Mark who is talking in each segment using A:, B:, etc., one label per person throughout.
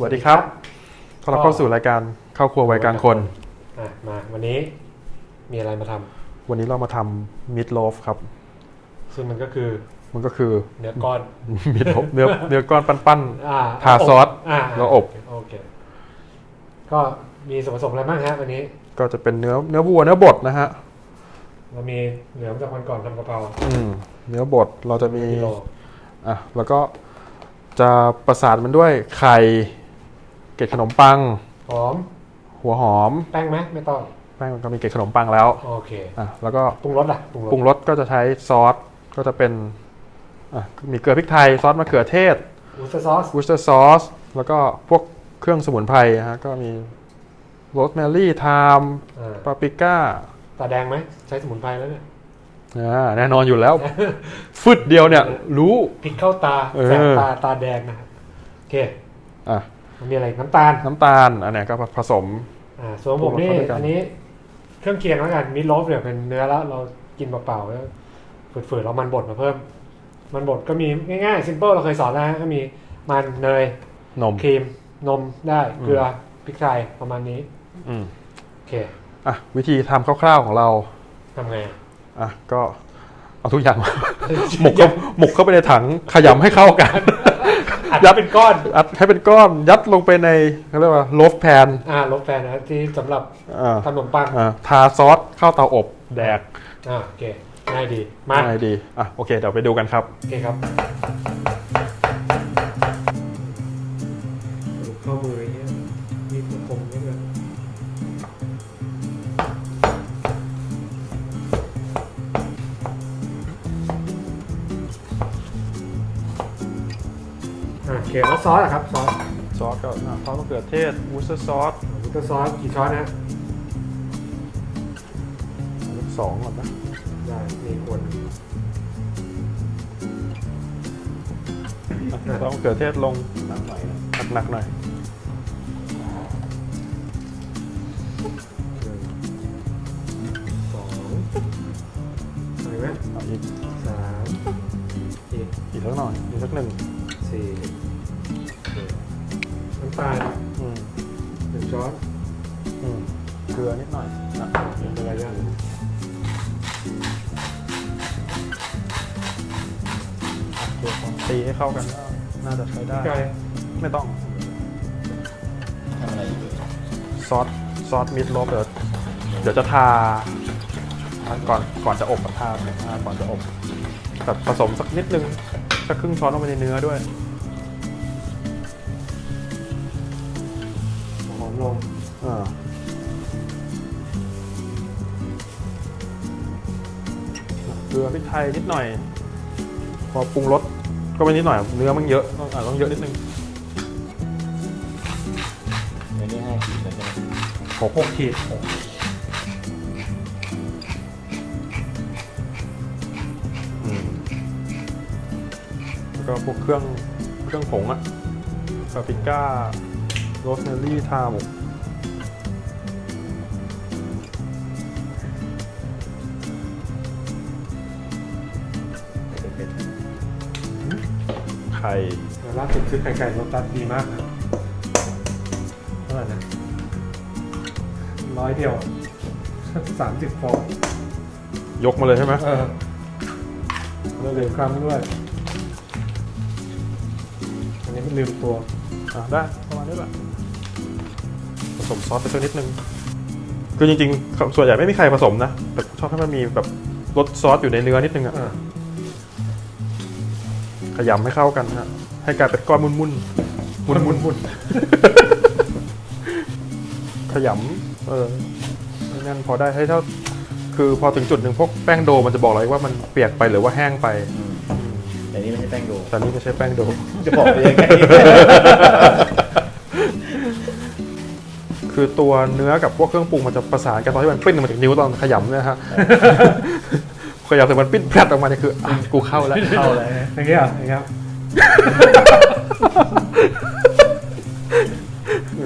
A: วัสดีครับต้อนรับเข้าสู่รายการเข้าครัววัยกลางคน
B: อะมาวันนี้มีอะไรมาทำ
A: วันนี้เรามาทำมิดโลฟครับ
B: ซึ่งมันก็คือ
A: มันก็คือ
B: เนื้อก้อน
A: มิดโลฟเนื้อเนื้อก้อนปั้น
B: อ่า
A: ทาซอส
B: อ่า
A: แล้วอบ
B: โอเค ก็มีส่วนผสมอะไรบ้างฮะวันนี้
A: ๆก็จะเป็นเนื้อเนื้อวัวเนื้อบดนะฮะ
B: เรามีเหลือมาจากวันก่อนทำกะเพรา
A: อืมเนื้อบดเราจะมี
B: กิโล
A: อะแล้วก็จะประสานมันด้วยไข่ เกล็ดขนมปัง
B: หอม
A: หัวหอม
B: แป้งไหมไม่ต้อง
A: แป้งมันก็มีเกล็ดขนมปังแล้ว
B: โอเค
A: อะแล้วก็
B: ปรุงรสอะปรุงรส
A: ปรุงรสก็จะใช้ซอสก็จะเป็นอะมีเกลือพริกไทยซอสมะเขือเทศ
B: อูสเตอร์ซอส
A: วูสเตอร์ซอสแล้วก็พวกเครื่องสมุนไพรนะฮะก็มีโรสแมรี่ไทม์
B: อ่า
A: ปาปริก้า
B: ตาแดงไหมใช้สมุนไพรแล้วเนี่ย
A: อ่าแน่นอนอยู่แล้ว ฟึดเดียวเนี่ยรู้
B: พริกเข้าตา
A: เออ
B: แสบตาตาแดงนะครับโอเค
A: อะ
B: มันมีอะไรน้ำตาล
A: น้ำตาลอันเนี้ยก็ผสม
B: อ่าส่วนผมนี่
A: ปรุงรสเข้าด้วยกัน
B: อันนี้เครื่องเคียงแล้วกันมิตรโลฟเนี่ยเป็นเนื้อแล้วเรากินเปล่าๆแล้วฝืดๆเรามันบดมาเพิ่ม มันบดก็มีง่ายๆซิมเปิลเราเคยสอนแล้วนะก็มีมันเนย
A: นม
B: ครีมนมได้
A: อืม
B: เกลือพริกไทยประมาณนี้
A: อืม
B: โอเค
A: อะวิธีทำคร่าวๆของเรา
B: ทำไงอะ
A: อะก็เอาทุกอย่างหมกเข้าหมกเข้าไปในถังขยำให้เข้ากัน
B: อัด
A: ยัด
B: เป็นก้อน
A: อัดให้เป็นก้อนยัดลงไปในเขาเรียกว่าโลฟแพน
B: อ่าลบแฟนนะที่สำหรับ
A: อ่า
B: ทำขนมปัง
A: อ่าทาซอสเข้าเตาอบแดก
B: อ่าโอเค ง่ายดี มา
A: ง่ายดีอะโอเคเดี๋ยวไปดูกันครับ
B: โอเคครับเโอเคแล้วซอสอะครับซอส
A: ซอสก็อะซอสมะเขือเทศวูสเตอร์ซอส
B: วิตเตอร์ซอสกี่ช้อนนะ
A: สองก่อนนะ
B: ได้มีควร
A: อะซอสมะเขือเทศลงหนักหน่อยนะหนักๆหน่อย
B: สองอะไรไหม
A: เอาอีก
B: สามอีก
A: อีกสักหน่อยอีกสักหนึ่ง
B: สี่น้ำตาล
A: อืม
B: หนึ่งช้อน
A: อืมเกลือนิดหน่อยอะ
B: เป็นอะไรยัง
A: อะเกลือก่อนตีให้เข้ากันก็น่าจะใช้ได้
B: ไก่
A: ไม่ต้อง
C: ทำอะไรอยู่
A: ซอส ซอสมิดโลบเดี๋ยวเดี๋ยวจะทาก่อน ก่อนจะอบอะทาทาก่อนจะอบแบบผสมสักนิดนึงสักครึ่งช้อนลงไปในเนื้อด้วย
B: ลง
A: อ่าเกลือพริกไทยนิดหน่อย พอปรุงรสก็ไม่นิดหน่อย เนื้อมันเยอะต้องอ่าต้องเยอะนิดนึง
C: ในนี้ห้าขีดแล้วใช่ไหม
A: หกหกขีดอืมแล้วก็พวกเครื่องเครื่องผงอะปาปริก้า โรสแมรี่ไทม์
C: เป็น
A: ไข่
B: แล้วล่าสุดซื้อไข่ไก่รสตัดดีมากนะเท่าไหร่นะร้อยเดียวสามสิบฟอง
A: ยกมาเลยใช่ไหม
B: เออแล้วเหลือครั้งด้วย อันนี้มันลืมตัว
A: อะได้ ประมาณนี้แหละผสมซอสไปสักนิดนึง คือจริงๆ ส่วนใหญ่ไม่มีใครผสมนะ แต่ชอบให้มันมีแบบรสซอสอยู่ในเนื้อนิดนึงอะ
B: อ่า
A: ขยำให้เข้ากันฮะ ให้กลายเป็นก้อนมุนมุนมุนมุนมุนขยำเออให้นั่นพอได้ให้เท่า คือพอถึงจุดหนึ่งพวกแป้งโดมันจะบอกเลยว่ามันเปียกไปหรือว่าแห้งไป
C: แต่นี่ไม่ใช่แป้งโด
A: แต่นี่ไม่ใช่แป้งโด
C: จะบอกไปยังไง
A: คือตัวเนื้อกับพวกเครื่องปรุงมันจะประสานกันตอนที่มันปิ้นออกมาจากนิ้วตอนขยำเนี่ยฮะขยำแต่มันปิ้นแผลดออกมาเนี่ยคืออะกูเข้าแล้ว
C: เข้าแล้ว
B: อย่างเงี้ยเหรออย่างเงี้ย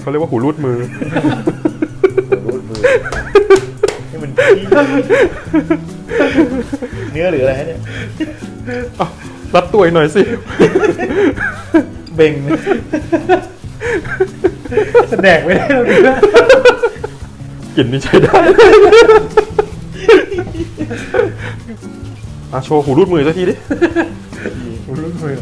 A: เขาเรียกว่าหูรูดมือ
C: รูดมือนี่มันเนื้อหรืออะไรฮะเนี่ย
A: รัดตัวอีกหน่อยสิ
C: เบ่ง
B: แสดงไม่ได้ตรงนี้นะ
A: กลิ่นนี่ใช้ได้ อะโชว์หูรูดมือสักทีดิ
B: ผมรู้เลย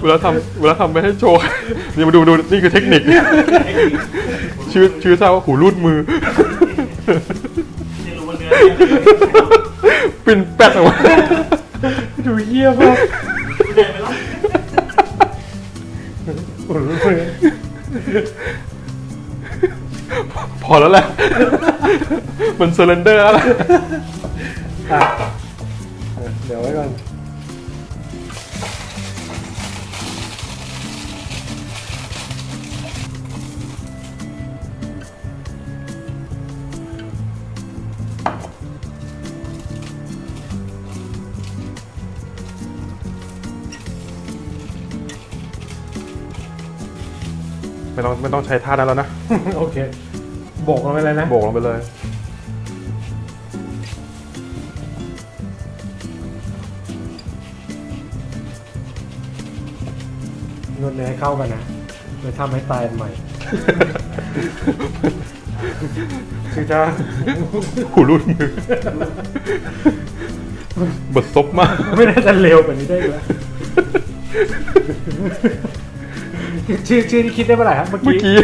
A: เวลาทำเวลาทำไปให้โชว์ นี่มาดูดูนี่คือเทคนิค ชื่อชื่อเศร้าว่าหูรูดมื
D: อ
A: ปินแป๊ดออกมา
B: ดูเยี่ยมาก
D: เดินไปแล้ว
B: ผมรู้เลย
A: พอแล้วแหละ มันเซเลนเดอร์แล้วล่ะ
B: อะเดี๋ยวไว้ก่อน
A: ไม่ต้องไม่ต้องใช้ท่านั้นแล้วนะ
B: โอเคโบกลงไปเลยนะ
A: โบกลงไปเลย
B: นวดเนื้อให้เข้ากันนะเดี๋ยวทำให้ตายใหม่ ชื่อจ้า
A: หูรูดมือบทซบมาก
B: ไม่น่าจะเร็วกว่านี้ได้เลย ชื่อชื่อที่คิดได้เมื่อไหร่ครับเมื่อ
A: เมื่อ
B: กี้
A: กี้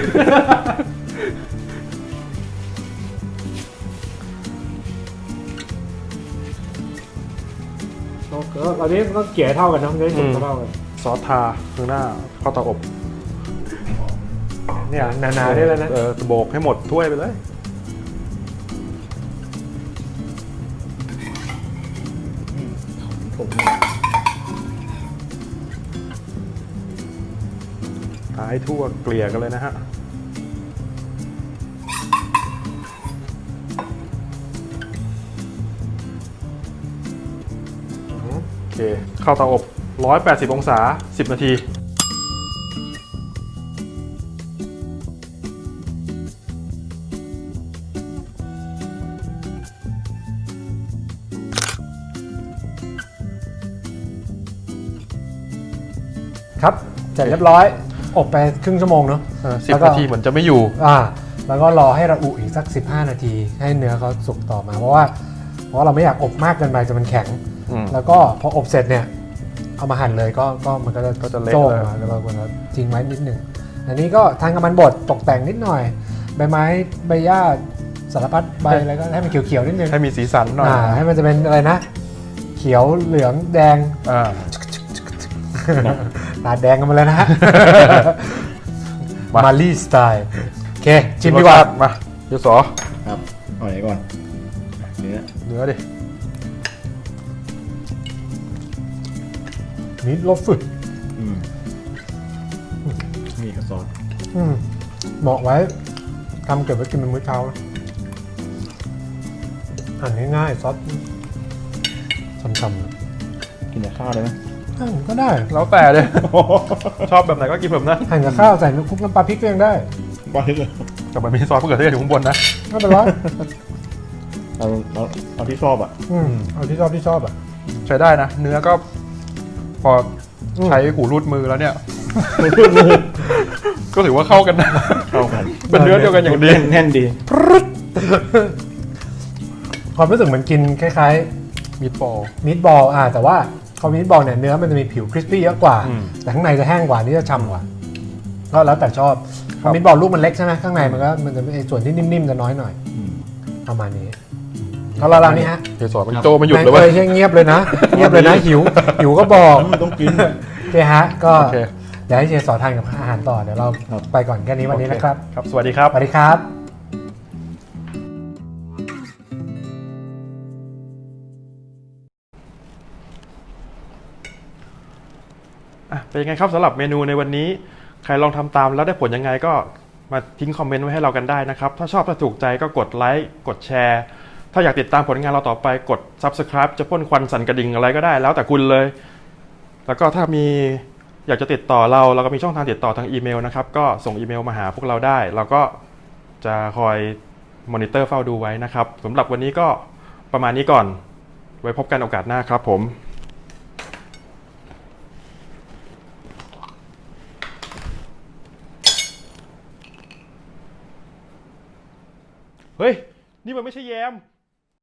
B: โอเคตอนนี้ต้องเกลี่ยให้เท่ากันนะมันจะได้สุก
A: อืม
B: เท่ากัน
A: ซอสทาข้างหน้าเข้าเตาอบ
B: เนี่ยหนาๆได้แล้วนะ
A: เออโบกให้หมดถ้วยไปเลย ทาให้ทั่วเกลี่ยกันเลยนะฮะโอเค เข้าเตาอบ 180 องศา 10 นาที
B: ครับ เสร็จเรียบร้อย อบไปครึ่งชั่วโมงเนาะ
A: เออ
B: แล้ว
A: 10
B: ก็
A: นาทีเหมือนจะไม่อยู่
B: อ่าแล้วก็รอให้ระอุอีกสัก 15 นาที ให้เนื้อเขาสุกต่อมา เพราะว่าเพราะว่าเราไม่อยากอบมากเกินไปจนมันแข็ง
A: อืม
B: แล้วก็พออบเสร็จเนี่ยเอามาหั่นเลยก็ก็มันก็จะ
A: ก็จะเละ
B: โจ้ง
A: เลย
B: มาแล้วเราควรจะทิ้งไว้นิดหนึ่งอันนี้ก็ทานกับมันบดตกแต่งนิดหน่อย ใบไม้ใบหญ้าสารพัดใบอะไรก็ให้มันเขียวๆนิดนึง
A: ให้มีสีสันหน่อย
B: อ่าให้มันจะเป็นอะไรนะ เขียวเหลืองแดง
A: อ่า
B: ตาแดงกันมาเลยนะฮะ
A: มา
B: มาลีสไตล์โอเคชิมดีกว่า
A: มาเดี๋ยวสอ
C: ครับเอาไหนก่อนเนื้อ
A: เนื้อดิ
B: มิดลบฝึก
C: อืมนี่กับซอส
B: อืมเหมาะไว้ทำเก็บไว้กินเป็นมื้อเช้านะหั่นง่ายๆซอสช้ำๆนะ
C: กินกับข้าวได้ไหม
B: หั่นก็ได้
A: แล้วแต่เลย ชอบแบบไหนก็กินแบบนั้น
B: หั่นกับข้าวใส่น้ำคลุกน้ำปลาพริกก็ยังได้
C: บ้าทึกเลย
A: แต่มันมีซอสมะเขือเทศอยู่ข้างบนนะ
B: ไม่เป็นไร
C: เอาเอาเอาที่ชอบอะ
B: อืมเอาที่ชอบที่ชอบอะ
A: ใช้ได้นะ เนื้อก็ พออ
B: ม
A: ใช้หูรูดมือแล้วเนี่ย ก็ถือว่าเข้ากันนะ
C: เข้ากัน
A: เป็นเนื้อเดียวกันอย่างดี
C: แน่นแน่นดี
B: ความรู้สึกเหมือนกินคล้าย
A: มีดบอล
B: ๆมิตบอลอ่าแต่ว่าพ อมิตบอลเนี่ยเนื้อมันจะมีผิวคริสปี้เยอะกว่า
A: อืม
B: แต่ข้างในจะแห้งกว่านี่จะฉ่ำกว่าก็แล้วแต่ชอบ
A: ครับ
B: มิตบอลลูกมันเล็กใช่ไหมข้างในมันก็มันจะไอ้ส่วนที่นิ่มๆจะน้อยหน่อย
C: อืม
B: ประมาณนี้แล้วเรานี่ฮะ
A: เจสอนมันโจไม่หยุดเลย
B: ไม่
A: เว้ย
B: เคยเงียบเลยนะ เงียบเลยนะหิวหิวก็บอก
C: มันต้องกิน
B: โอเคฮะก็
A: โอเค
B: เดี๋ยวให้เชฟสอนทานกับอาหารต่อเดี๋ยวเรา
C: ครับ
B: ไปก่อนแค่นี้วันนี้นะครับ
A: ครับสวัสดีครับ
B: สวัสดีครับ
A: เป็นยังไงครับสำหรับเมนูในวันนี้ ใครลองทำตามแล้วได้ผลยังไงก็มาทิ้งคอมเมนต์ไว้ให้เรากันได้นะครับ ถ้าชอบถ้าถูกใจก็กดไลค์กดแชร์ ถ้าอยากติดตามผลงานเราต่อไปกด Subscribe จะพ่นควันสั่นกระดิ่งอะไรก็ได้แล้วแต่คุณเลย แล้วก็ถ้ามีอยากจะติดต่อเราเราก็มีช่องทางติดต่อทางอีเมลนะครับ ก็ส่งอีเมลมาหาพวกเราได้ เราก็จะคอยมอนิเตอร์เฝ้าดูไว้นะครับสำหรับวันนี้ก็ประมาณนี้ก่อน ไว้พบกันโอกาสหน้าครับผม เฮ้ยนี่มันไม่ใช่แยม